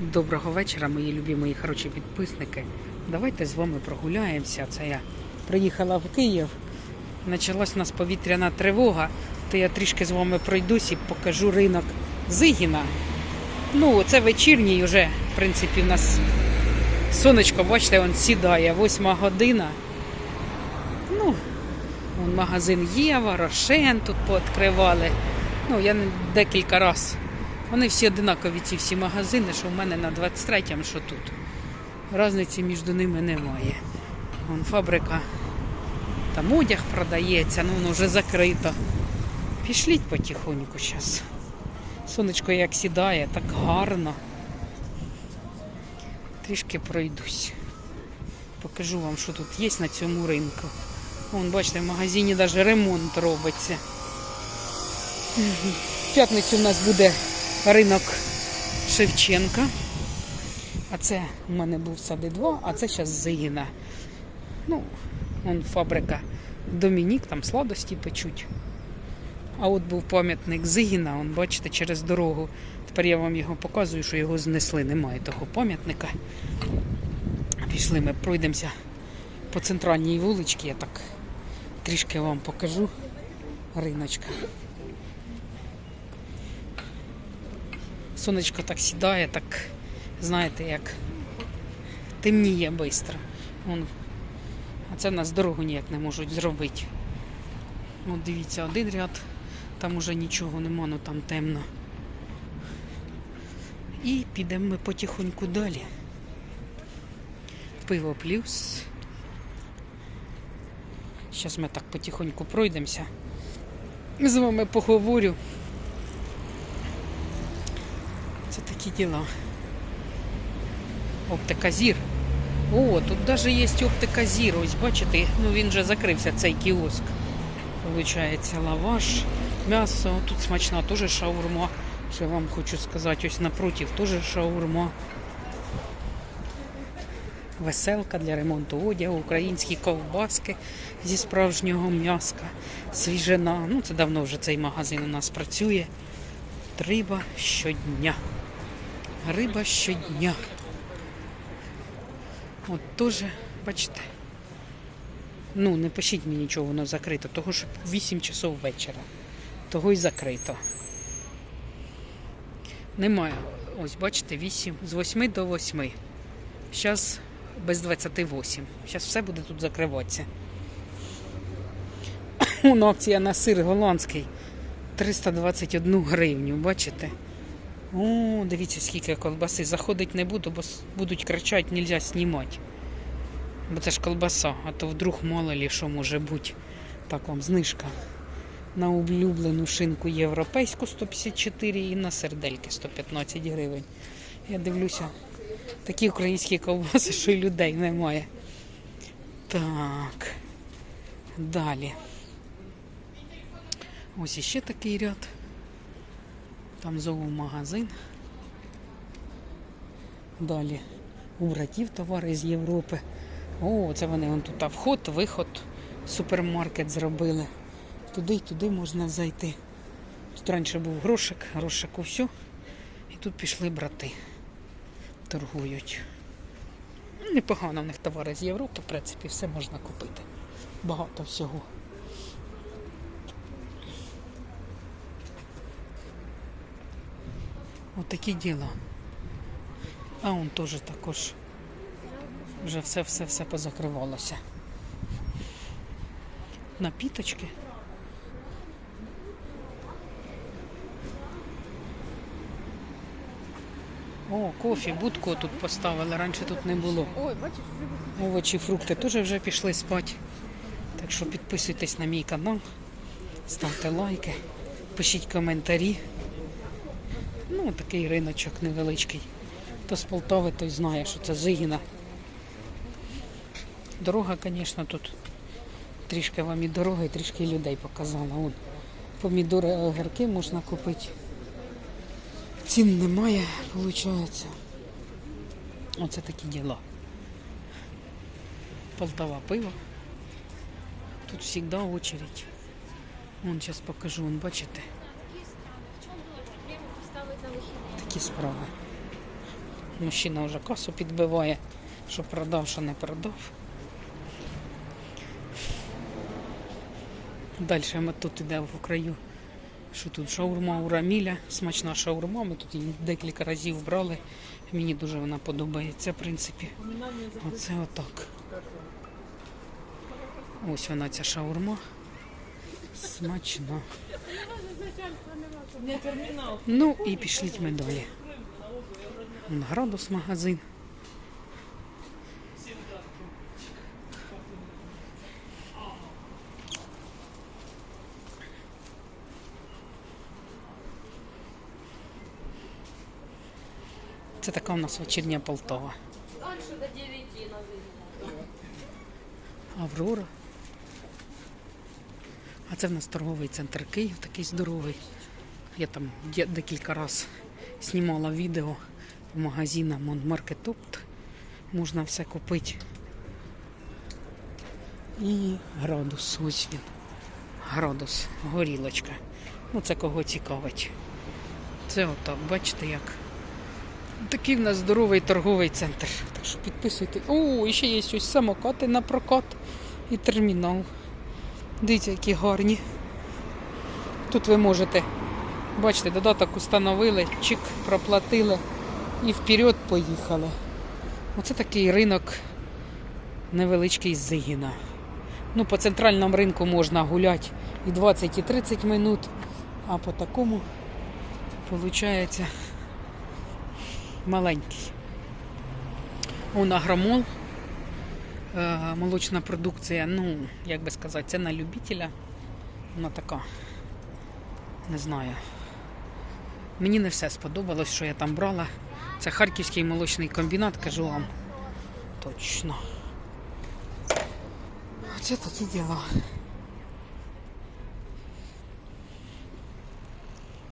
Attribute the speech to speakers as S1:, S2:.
S1: Доброго вечора, мої любі, мої хороші підписники. Давайте з вами прогуляємося. Це я приїхала в Київ. Почалась у нас повітряна тривога, то я трішки з вами пройдусь і покажу ринок Зигіна. Ну, це вечірній вже, в принципі, в нас сонечко, бачите, он сідає, восьма година. Ну, вон магазин Єва, Рошен тут пооткривали. Ну, я декілька разів. Вони всі одинакові, ці всі магазини, що в мене на 23-му, що тут. Разниці між ними немає. Вон фабрика. Там одяг продається, ну воно вже закрито. Пішліть потихоньку зараз. Сонечко як сідає, так гарно. Трішки пройдусь. Покажу вам, що тут є на цьому ринку. Вон, бачите, в магазині навіть ремонт робиться. В п'ятницю у нас буде ринок Шевченка. А це у мене був сади 2, а це зараз Зигіна. Ну, вон фабрика Домінік, там сладості печуть. А от був пам'ятник Зигіна, он, бачите, через дорогу. Тепер я вам його показую, що його знесли. Немає того пам'ятника. Пішли ми пройдемося по центральній вуличці. Я так трішки вам покажу риночка. Сонечко так сідає, так, знаєте, як темніє швидко. Вон. А це нас дорогу ніяк не можуть зробити. От дивіться, один ряд, там уже нічого нема, ну там темно. І підемо ми потихоньку далі. Пиво плюс. Зараз ми так потихоньку пройдемося. З вами поговорю. Це такі діла. Оптика зір. О, тут навіть є оптика зір. Ось бачите, ну він вже закрився цей кіоск. Получається лаваш, м'ясо. Тут смачна теж шаурма. Що я вам хочу сказати, ось напротив теж шаурма. Веселка для ремонту одягу, українські ковбаски зі справжнього м'яска, свіжина. Ну, це давно вже цей магазин у нас працює. Риба щодня. Риба щодня. От теж, бачите. Ну, не пишіть мені нічого, воно закрито, того що 8 часов вечора. Того й закрито. Немає. Ось, бачите, 8, з 8 до 8. Зараз без 28. Зараз все буде тут закриватися. Акція на сир голландський. 321 гривню, бачите? О, дивіться, скільки колбаси. Заходить не буду, бо будуть кричати, нельзя знімати. Бо це ж колбаса, а то вдруг мало ли що може бути. Так вам знижка. На улюблену шинку європейську 154 і на сердельки 115 гривень. Я дивлюся, такі українські ковбаси, що й людей немає. Так. Далі. Ось іще такий ряд. Там зоомагазин. Далі у братів товари з Європи. О, це вони вон тут вход, виход, супермаркет зробили. Туди й туди можна зайти. Тут раніше був грошик, грошику все. І тут пішли брати. Торгують. Непогано в них товари з Європи, в принципі, все можна купити. Багато всього. Отакі діла. А он теж також. Вже все-все-все позакривалося. Напіточки. О, кофі, будку тут поставили, раніше тут не було. Овочі, фрукти теж вже пішли спати. Так що підписуйтесь на мій канал, ставте лайки, пишіть коментарі. Ну, такий риночок невеличкий. Хто з Полтави, той знає, що це Зигіна. Дорога, звісно, тут трішки вам і дорога, і трішки людей показала. От, помідори, огірки можна купити. Цін немає, виходить. Оце такі діла. Полтава пиво. Тут завжди очередь. Вон зараз покажу, вон, бачите, такі справи. Мужчина вже касу підбиває, що продав, що не продав. Далі ми тут йдемо в краю. Що тут шаурма у Раміля, смачна шаурма. Ми тут її декілька разів брали. Мені дуже вона подобається, в принципі. Оце отак. Ось вона ця шаурма. Смачна. Ну і пішліть ми далі. Градус магазин. Це така у нас вечірня Полтава.
S2: Дальше до 9 на.
S1: Аврора. А це в нас торговий центр Київ, такий здоровий. Я там декілька разів знімала відео в магазинах Монмаркет Опт. Можна все купити. І градус, ось він. Градус, горілочка. Ну, це кого цікавить. Це отак, бачите як. Такий в нас здоровий торговий центр. Так що підписуйте. О, і ще є ось самокати на прокат і термінал. Дивіться, які гарні. Тут ви можете, бачите, додаток установили, чик, проплатили і вперед поїхали. Оце такий ринок невеличкий з Зигіна. Ну, по центральному ринку можна гуляти і 20, і 30 минут, а по такому, виходить, маленький. Он агромол. Е, молочна продукція, ну, як би сказати, це на любителя. Вона така, не знаю. Мені не все сподобалось, що я там брала. Це Харківський молочний комбінат, кажу вам. Точно. Оце такі діла.